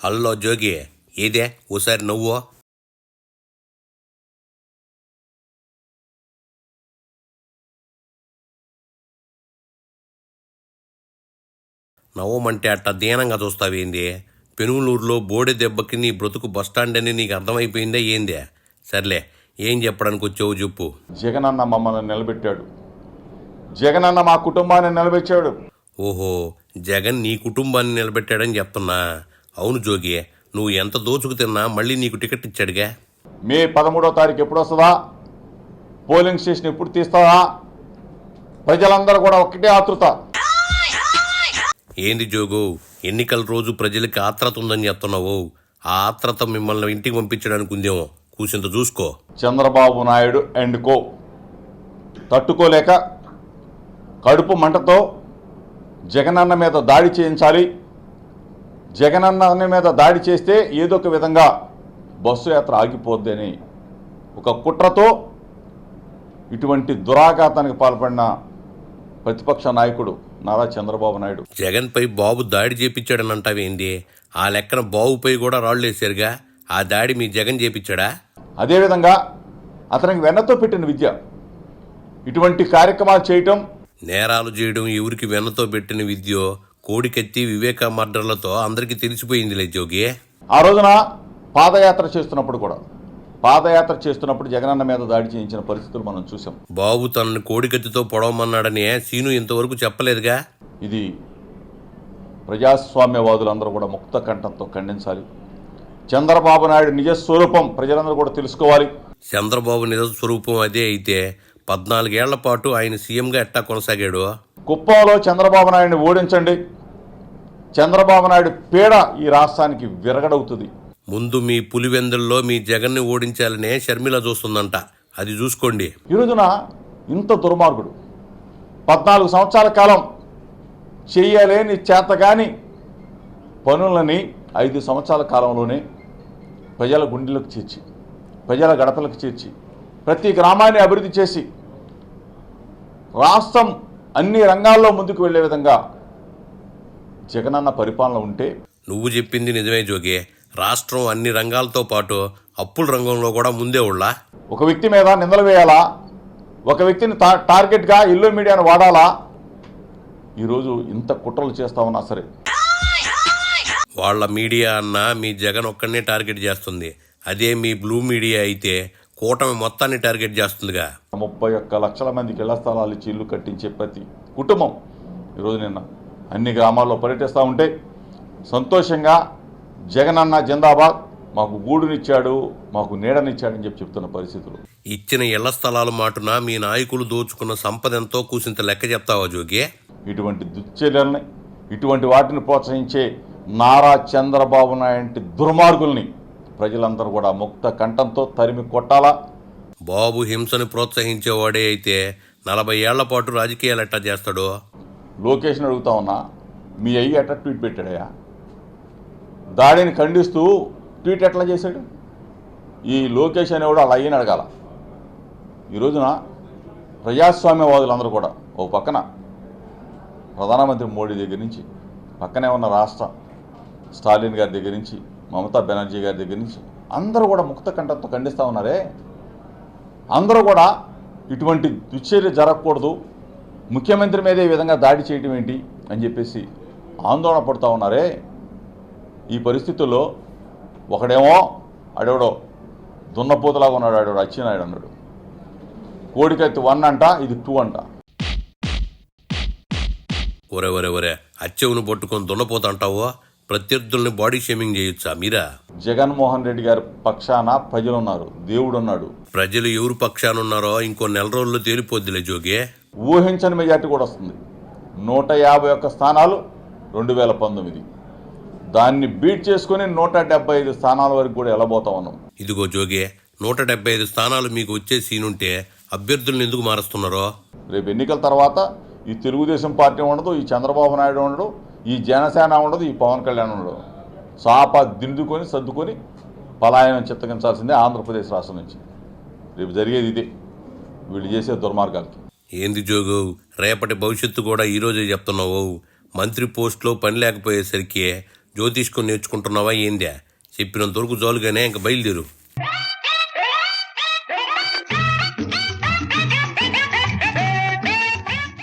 Hello జోగి ఏదే ఓసారి నువ్వు నవ్వమంటే అట్ట దీనంగా చూస్తావేంది పెనుగులూరులో బోడె దెబ్బకి నీ బ్రతుకు బస్టాండ్ అని నీకు అర్థమైపోయిందే ఏందే సర్లే ఏం చెప్పడానికి వచ్చావు చెప్పు జగనన్న మమ్మల్ని నిలబెట్టాడు జగనన్న మా కుటుంబాన్ని నిలబెట్టాడు ఓహో జగన్ నీ కుటుంబాన్ని నిలబెట్టాడని చెప్తున్నా అవును జోగి నువ్వు ఎంత దోచుకు తిన్నా మళ్ళీ నీకు టికెట్ ఇచ్చాడుగా. మే పదమూడో తారీఖు ఎప్పుడు వస్తుందా? పోలింగ్ స్టేషన్ ఎప్పుడు తీస్తావా? ప్రజలందరూ కూడా ఒక్కటే ఆతృత. ఏంది జోగు ఎన్నికల రోజు ప్రజలకి ఆత్రత ఉందని చెప్తున్నావు. ఆ ఆత్రత మిమ్మల్ని ఇంటికి పంపించడానికి ఉందేమో కూసింత చూసుకో. Chandrababu Naidu and co. తట్టుకోలేక కడుపు మంటతో జగనన్న మీద దాడి చేయించాలి. జగనన్న మీద దాడి చేస్తే ఏదో ఒక విధంగా బస్సు యాత్ర ఆగిపోద్ది అని ఒక కుట్రతో ఇటువంటి దురాఘాతానికి పాల్పడిన ప్రతిపక్ష నాయకుడు నారా చంద్రబాబు నాయుడు. జగన్పై బాబు దాడి చేపించాడని అంటావేంది? ఆ లెక్కన బాబుపై కూడా రాళ్ళు వేశారుగా? ఆ దాడి మీ జగన్ చేపించాడా? అదేవిధంగా అతనికి వెన్నతో పెట్టిన విద్య. ఇటువంటి కార్యక్రమాలు చేయటం నేరాలు చేయడం ఎవరికి వెన్నతో పెట్టిన విద్యో? కోడికెత్తి వివేక మర్డర్లతో అందరికీ తెలిసిపోయిందిలే జోగి. ఆ రోజున పాదయాత్ర చేస్తున్నప్పుడు కూడా పాదయాత్ర చేస్తున్నప్పుడు జగనన్న మీద దాడి చేయించిన పరిస్థితులు మనం చూసాం బాబు తనని కోడికత్తితో పొడవమన్నాడని సీను ఇంతవరకు చెప్పలేదుగా? ఇది ప్రజాస్వామ్యవాదులందరూ కూడా ముక్త కంఠంతో ఖండించాలి. చంద్రబాబు నాయుడు నిజ స్వరూపం ప్రజలందరూ కూడా తెలుసుకోవాలి. చంద్రబాబు నిజ స్వరూపం అదే అయితే పద్నాలుగేళ్ళ పాటు ఆయన సీఎంగా ఎట్టా కొనసాగాడు? కుప్పంలో చంద్రబాబు నాయుడిని ఓడించండి. చంద్రబాబు నాయుడు పీడ ఈ రాష్ట్రానికి విరగడవుతుంది. ముందు మీ పులివెందుల్లో మీ జగన్ని ఓడించాలనే షర్మిల చూస్తుందంట. అది చూసుకోండి. ఈ రోజున ఇంత దుర్మార్గుడు. పద్నాలుగు సంవత్సరాల కాలం చేయలేని చేతగాని పనులని ఐదు సంవత్సరాల కాలంలోనే ప్రజల గుండెలకు చేర్చి ప్రజల గడపలకు చేర్చి ప్రతి గ్రామాన్ని అభివృద్ధి చేసి రాష్ట్రం అన్ని రంగాల్లో ముందుకు వెళ్ళే విధంగా జగనన్న పరిపాలన ఉంటే నువ్వు చెప్పింది నిజమే జోగి. రాష్ట్రం అన్ని రంగాలతో పాటు అప్పుల రంగంలో కూడా ముందే ఉళ్ళా? ఒక వ్యక్తి మీద నిందలు వేయాలా? ఒక వ్యక్తిని టా టార్గెట్గా ఇల్లు మీడియాను వాడాలా? ఈరోజు ఇంత కుట్రలు చేస్తా ఉన్నా సరే. వాళ్ళ మీడియా అన్న మీ జగన్ ఒక్కడనే టార్గెట్ చేస్తుంది. అదే మీ బ్లూ మీడియా అయితే కూటమి మొత్తాన్ని టార్గెట్ చేస్తుందిగా. ముప్పై ఒక్క లక్షల మందికి ఇళ్ళ స్థలాలు ఇచ్చి ఇల్లు కట్టించే ప్రతి కుటుంబం ఈరోజు నిన్న అన్ని గ్రామాల్లో పర్యటిస్తూ ఉంటే సంతోషంగా జగనన్న జిందాబాద్ మాకు గూడునిచ్చాడు మాకు నీడనిచ్చాడని చెప్పి చెప్తున్న పరిస్థితులు. ఇచ్చిన ఇళ్ళ స్థలాల మాటున మీ నాయకులు దోచుకున్న సంపద ఎంతో కూసింత లెక్క చెప్తావా జోగి? ఇటువంటి దుశ్చర్యల్ని ఇటువంటి వాటిని ప్రోత్సహించే నారా చంద్రబాబు నాయుడు దుర్మార్గుల్ని ప్రజలందరూ కూడా ముక్త కంఠంతో తరిమి కొట్టాలా? బాబు హింసను ప్రోత్సహించేవాడే అయితే నలభై ఏళ్ళ పాటు రాజకీయాలు ఎట్టా చేస్తాడు? లోకేష్ని అడుగుతా ఉన్నా మీ అయ్యి ఎట్లా ట్వీట్ పెట్టాడయా దాడిని ఖండిస్తూ ట్వీట్ ఎట్లా చేశాడు? ఈ లోకేష్ అనేవాడు అలా అయ్యని అడగాల. ఈ రోజున ప్రజాస్వామ్యవాదులందరూ కూడా ఓ పక్కన ప్రధానమంత్రి మోడీ దగ్గర నుంచి పక్కనే ఉన్న రాష్ట్ర స్టాలిన్ గారి దగ్గర నుంచి మమతా బెనర్జీ గారి దగ్గర నుంచి అందరూ కూడా ముక్త కంఠంతో ఖండిస్తూ ఉన్నారే. అందరూ కూడా ఇటువంటి దుశ్చర్య జరగకూడదు. ముఖ్యమంత్రి మీద ఈ విధంగా దాడి చేయటం ఏంటి అని చెప్పేసి ఆందోళన పడుతూ ఉన్నారే. ఈ పరిస్థితుల్లో ఒకడేమో అడెవడో దున్నపోతలాగా ఉన్నాడు ఆడెవడో అచ్చినాయుడు అన్నాడు. కోడికత్తి వన్ అంట ఇది టూ అంట. ఒరే ఒరే ఒరే అచ్చెవును పట్టుకొని దున్నపోతా అంటావో? ప్రత్యర్థుల్ని బాడీ షేమింగ్ చేయొచ్చా మీరా? జగన్మోహన్ రెడ్డి గారి పక్షాన ప్రజలు ఉన్నారు దేవుడు ఉన్నాడు ప్రజలు ఎవరు పక్షానున్నారో ఇంకో నెల రోజుల్లో తేలిపోద్దిలే జోగి. ఊహించని మెజార్టీ కూడా వస్తుంది. నూట యాభై ఒక్క స్థానాలు రెండు వేల పంతొమ్మిది. దాన్ని బీట్ చేసుకొని నూట డెబ్బై ఐదు స్థానాల వరకు కూడా వెళ్ళబోతా ఉన్నాం. ఇదిగో జోగి నూట డెబ్బై ఐదు స్థానాలు మీకు వచ్చే సీనుంటే అభ్యర్థులను ఎందుకు మారుస్తున్నారో? రేపు ఎన్నికల తర్వాత ఈ తెలుగుదేశం పార్టీ ఉండదు ఈ చంద్రబాబు నాయుడు ఉండడు ఈ జనసేన ఉండదు ఈ పవన్ కళ్యాణ్ ఉండదు. సాప దిండుకొని సర్దుకొని పలాయనం చిత్తగించాల్సిందే ఆంధ్రప్రదేశ్ రాష్ట్రం నుంచి. రేపు జరిగేది ఇదే. వీళ్ళు చేసే దుర్మార్గాలకి. ఏంది జోగు? రేపటి భవిష్యత్తు కూడా ఈరోజే చెప్తున్నావు. మంత్రి పోస్టులో పని లేకపోయేసరికి జ్యోతిష్కు నేర్చుకుంటున్నావా ఏందే? చెప్పినంత వరకు జోలుగానే ఇంక బయలుదేరు.